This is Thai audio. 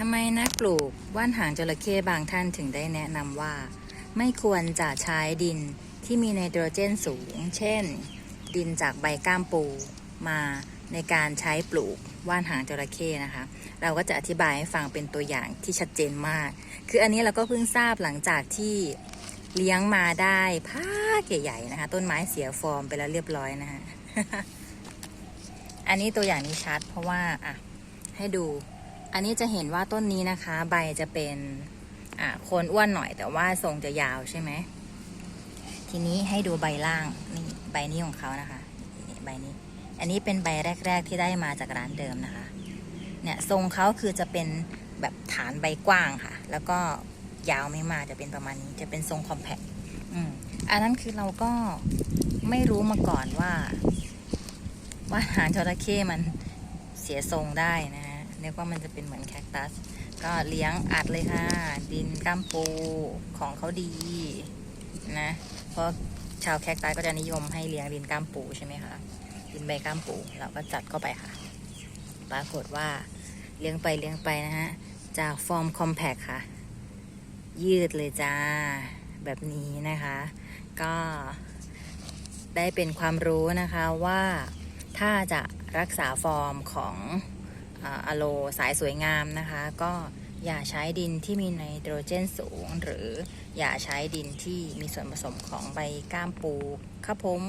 ทำไมนักปลูกว่านหางจระเข้บางท่านถึงได้แนะนำว่า ไม่ควรจะใช้ดินที่มีไนโตรเจนสูง เช่น ดินจากใบก้ามปูมาในการใช้ปลูกว่านหางจระเข้นะคะ เราก็จะอธิบายให้ฟังเป็นตัวอย่างที่ชัดเจนมาก คืออันนี้เราก็เพิ่งทราบหลังจากที่เลี้ยงมาได้พักใหญ่ๆนะคะ ต้นไม้เสียฟอร์มไปแล้วเรียบร้อยนะคะอันนี้ตัวอย่างนี้ชัดเพราะว่าอะให้ดู อันนี้จะเห็นว่าต้นนี้นะคะ ใบจะเป็นอ่าโคนอ้วนหน่อยแต่ว่าทรงจะยาวใช่ไหม ทีนี้ให้ดูใบล่างนี่ใบนี้ของเขานะคะนี่ใบนี้ อันนี้เป็นใบแรก ๆ ที่ได้มาจากร้านเดิมนะคะ เนี่ยทรงเขาคือจะเป็นแบบฐานใบกว้างค่ะ แล้วก็ยาวไม่มากจะเป็นประมาณนี้ จะเป็นทรงคอมแพคอืมอันนั้นคือเราก็ไม่รู้มาก่อนว่า ว่าหางจระเข้มันเสียทรงได้นะฮะ นึกว่ามันจะเป็นเหมือนแคคตัส ก็เลี้ยงอัดเลยค่ะ ดินก้ามปูของเขาดีนะ เพราะชาวแคคตัสก็จะนิยมให้เลี้ยงดินก้ามปูใช่ไหมคะ ดินใบก้ามปูเราก็จัดเข้าไปค่ะ ปรากฏว่าเลี้ยงไปเลี้ยงไปนะฮะ จากฟอร์มคอมแพคค่ะ ยืดเลยจ้า แบบนี้นะคะ ก็ได้เป็นความรู้นะคะว่าถ้าจะรักษาฟอร์มของ อะโลสายสวยงามนะคะ ก็อย่าใช้ดินที่มีไนโตรเจนสูง หรืออย่าใช้ดินที่มีส่วนผสมของใบก้ามปูครับผม